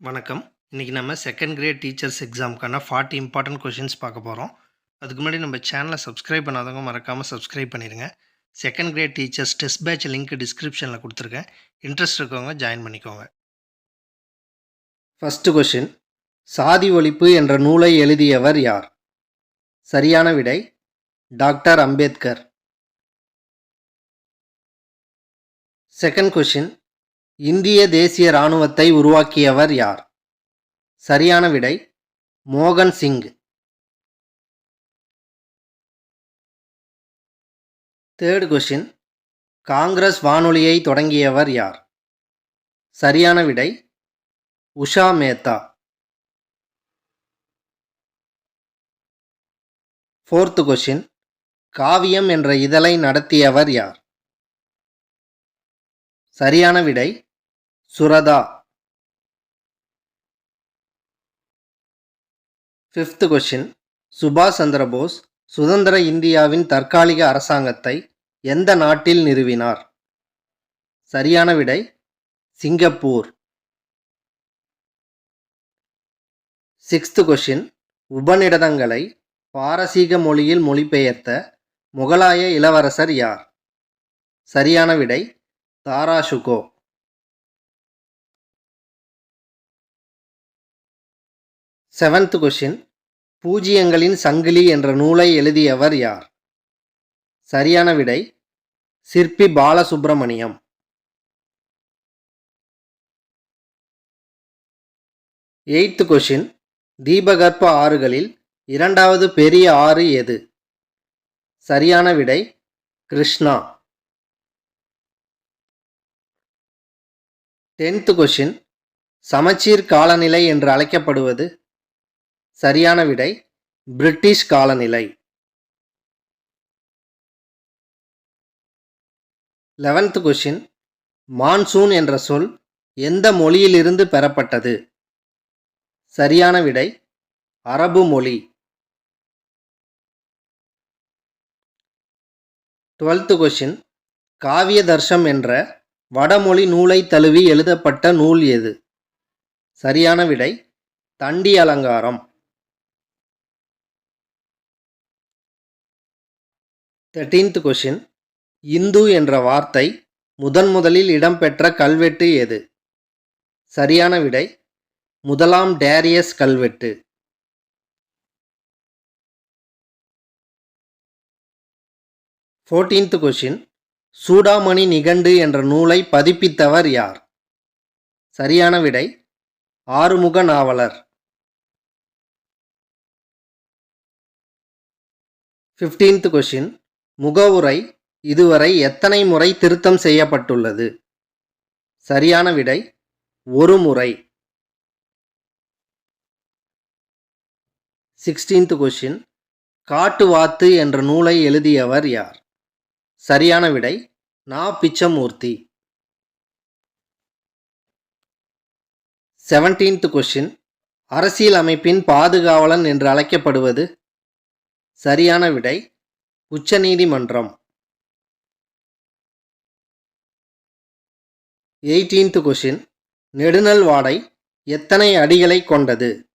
வணக்கம். இன்றைக்கி நம்ம செகண்ட் கிரேட் டீச்சர்ஸ் எக்ஸாமுக்கான ஃபார்ட்டி இம்பார்ட்டன்ட் கொஷின்ஸ் பார்க்க போகிறோம் அதுக்கு முன்னாடி நம்ம சேனலை சப்ஸ்கிரைப் பண்ணாதவங்க மறக்காமல் சப்ஸ்கிரைப் பண்ணிடுங்க second grade teachers test batch link டிஸ்கிரிப்ஷனில் கொடுத்துருக்கேன். இன்ட்ரெஸ்ட் இருக்கவங்க ஜாயின் பண்ணிக்கோங்க. ஃபஸ்ட்டு கொஷின் சாதி ஒழிப்பு என்ற நூலை எழுதியவர் யார்? சரியான விடை டாக்டர் அம்பேத்கர். செகண்ட் கொஷின் இந்திய தேசிய இராணுவத்தை உருவாக்கியவர் யார்? சரியான விடை மோகன் சிங். தேர்ட் கொஷின் காங்கிரஸ் வானொலியை தொடங்கியவர் யார்? சரியான விடை உஷா மேத்தா. ஃபோர்த்து கொஷின் காவியம் என்ற இதழை நடத்தியவர் யார்? சரியான விடை சுரதா. ஃபிஃப்த் கொஷின் சுபாஷ் சந்திரபோஸ் சுதந்திர இந்தியாவின் தற்காலிக அரசாங்கத்தை எந்த நாட்டில் நிறுவினார்? சரியான விடை சிங்கப்பூர். சிக்ஸ்த் கொஷின் உபநிடதங்களை பாரசீக மொழியில் மொழிபெயர்த்த முகலாய இளவரசர் யார்? சரியான விடை தாராஷுகோ செவன்த் கொஷின் பூஜ்ஜியங்களின் சங்கிலி என்ற நூலை எழுதியவர் யார்? சரியான விடை சிற்பி பாலசுப்பிரமணியம் எய்த் கொஷின் தீபகற்ப ஆறுகளில் இரண்டாவது பெரிய ஆறு எது? சரியான விடை கிருஷ்ணா. டென்த் கொஷின் சமச்சீர் காலநிலை என்று அழைக்கப்படுவது சரியான விடை பிரிட்டிஷ் காலநிலை. லெவன்த் கொஷின் மான்சூன் என்ற சொல் எந்த மொழியிலிருந்து பெறப்பட்டது? சரியான விடை அரபு மொழி. டுவெல்த் கொஷின் காவிய தர்ஷம் என்ற வடமொழி நூலை தழுவி எழுதப்பட்ட நூல் எது? சரியான விடை தண்டி அலங்காரம் தேர்டீன்த் கொஷின் இந்து என்ற வார்த்தை முதன் முதலில் இடம்பெற்ற கல்வெட்டு எது? சரியான விடை முதலாம் டேரியஸ் கல்வெட்டு. ஃபோர்டீன்த் கொஷின் சூடாமணி நிகண்டு என்ற நூலை பதிப்பித்தவர் யார்? சரியான விடை ஆறுமுக நாவலர். ஃபிஃப்டீன்த் கொஷின் முகவுரை இதுவரை எத்தனை முறை திருத்தம் செய்யப்பட்டுள்ளது? சரியான விடை ஒரு முறை. சிக்ஸ்டீன்த் கொஷின் காட்டுவாத்து என்ற நூலை எழுதியவர் யார்? சரியான விடை நா. பிச்சமூர்த்தி. செவன்டீன்த் கொஷின் அரசியல் அமைப்பின் பாதுகாவலன் என்று அழைக்கப்படுவது? சரியான விடை உச்சநீதிமன்றம். எயிட்டீன்த் கொஷின் நெடுநல் வாடை எத்தனை அடிகளை கொண்டது?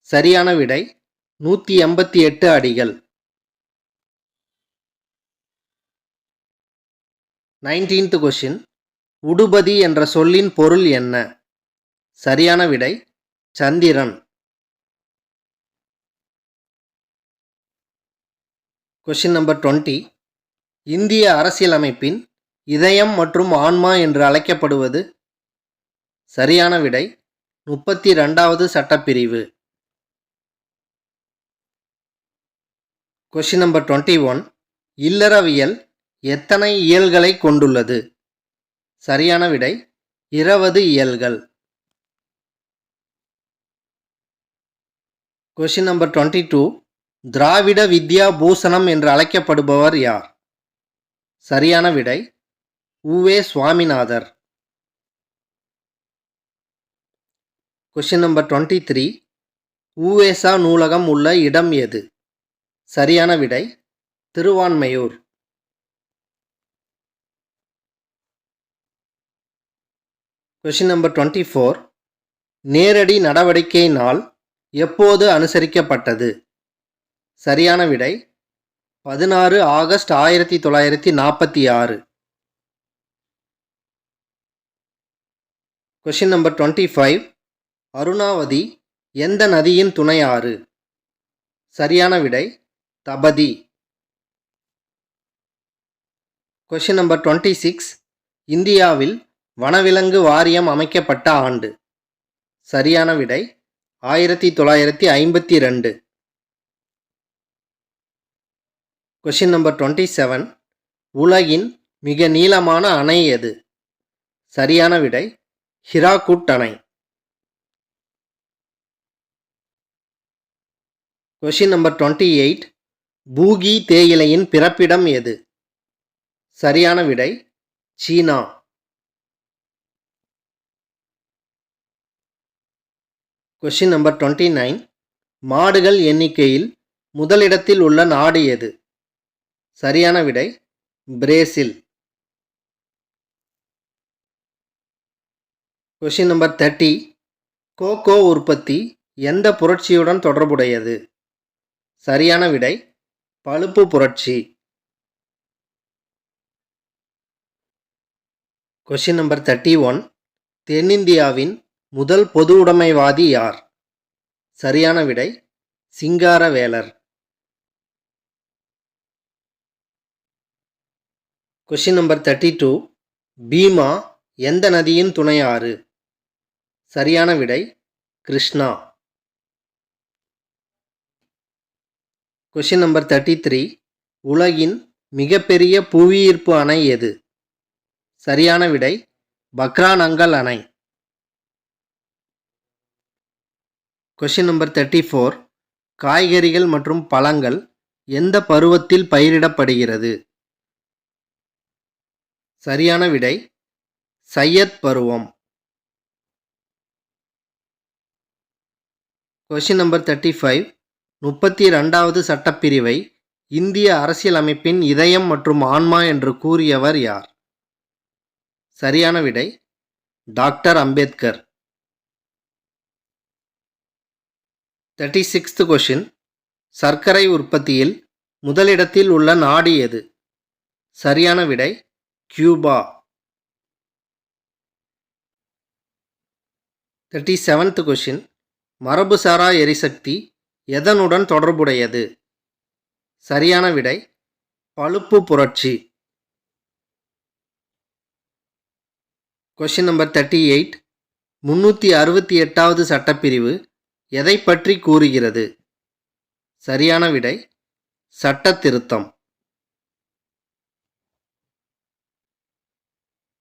சரியான விடை நூற்றி எண்பத்தி எட்டு அடிகள். நைன்டீன்த் கொஷின் உடுபதி என்ற சொல்லின் பொருள் என்ன? சரியான விடை சந்திரன். கொஷின் நம்பர் டுவெண்ட்டி இந்திய அரசியலமைப்பின் இதயம் மற்றும் ஆன்மா என்று அழைக்கப்படுவது சரியான விடை முப்பத்தி ரெண்டாவது சட்டப்பிரிவு. கொஷின் நம்பர் டுவெண்ட்டி ஒன் இல்லறவியல் எத்தனை இயல்களை கொண்டுள்ளது? சரியான விடை இருபது இயல்கள். கொஷின் நம்பர் டுவெண்ட்டி டூ திராவிட வித்யா பூஷணம் என்று அழைக்கப்படுபவர் யார்? சரியான விடை உவே Swaminathar. Question number twenty three U. Ve. Sa. நூலகம் உள்ள இடம் எது? சரியான விடை Thiruvanmiyur. Question number twenty four நேரடி நடவடிக்கை நாள் எப்போது அனுசரிக்கப்பட்டது? சரியான விடை. பதினாறு ஆகஸ்ட் ஆயிரத்தி தொள்ளாயிரத்தி நாற்பத்தி ஆறு. Question number twenty five Arunavati எந்த நதியின் துணை ஆறு? சரியான விடை Tapti. Question number twenty six இந்தியாவில் வனவிலங்கு வாரியம் அமைக்கப்பட்ட ஆண்டு. சரியான விடை ஆயிரத்தி தொள்ளாயிரத்தி ஐம்பத்தி ரெண்டு. கொஷின் நம்பர் டுவெண்ட்டி செவன் உலகின் மிக நீளமான அணை எது? சரியான விடை ஹிராகுட் அணை கொஷின் நம்பர் டுவெண்ட்டி எயிட் பூகி தேயிலையின் பிறப்பிடம் எது? சரியான விடை சீனா. கொஷின் நம்பர் டுவெண்ட்டி நைன் மாடுகள் எண்ணிக்கையில் முதலிடத்தில் உள்ள நாடு எது? சரியான விடை Brazil. Question number thirty cocoa உற்பத்தி எந்த புரட்சியுடன் தொடர்புடையது? சரியான விடை பழுப்பு புரட்சி. கொஷின் நம்பர் தேர்ட்டி ஒன் தென்னிந்தியாவின் முதல் பொது உடைமைவாதி யார்? சரியான விடை Singaravelar. Question number thirty two Bhima எந்த நதியின் துணை ஆறு சரியான விடை Krishna. Question number thirty three உலகின் மிகப்பெரிய புவியீர்ப்பு அணை எது? சரியான விடை பக்ரானங்கல் அணை. கொஷின் நம்பர் தேர்ட்டி ஃபோர் காய்கறிகள் மற்றும் பழங்கள் எந்த பருவத்தில் பயிரிடப்படுகிறது? சரியான விடை சையத் பருவம். கொஷின் நம்பர் தேர்ட்டி ஃபைவ் முப்பத்தி ரெண்டாவது சட்டப்பிரிவை இந்திய அரசியலமைப்பின் இதயம் மற்றும் ஆன்மா என்று கூறியவர் யார்? சரியான விடை doctor Ambedkar. Thirty sixth question சர்க்கரை உற்பத்தியில் முதலிடத்தில் உள்ள நாடு எது? சரியான விடை கியூபா. தேர்ட்டி செவன்த் கொஷின் மரபுசாரா எரிசக்தி எதனுடன் தொடர்புடையது? சரியான விடை பழுப்பு புரட்சி. கொஷின் நம்பர் தேர்ட்டி எயிட் முன்னூற்றி அறுபத்தி எட்டாவது சட்டப்பிரிவு எதை பற்றி கூறுகிறது? சரியான விடை சட்ட திருத்தம்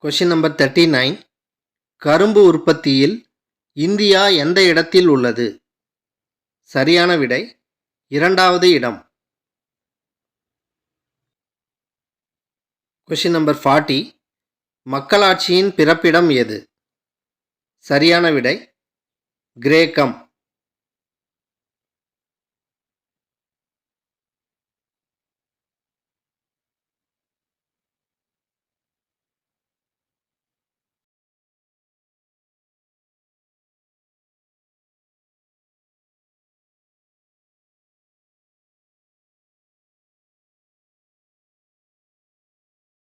கொஷின் நம்பர் தேர்ட்டி நைன் கரும்பு உற்பத்தியில் இந்தியா எந்த இடத்தில் உள்ளது? சரியான விடை இரண்டாவது இடம். கொஷின் நம்பர் ஃபார்ட்டி மக்களாட்சியின் பிறப்பிடம் எது? சரியான விடை கிரேக்கம்.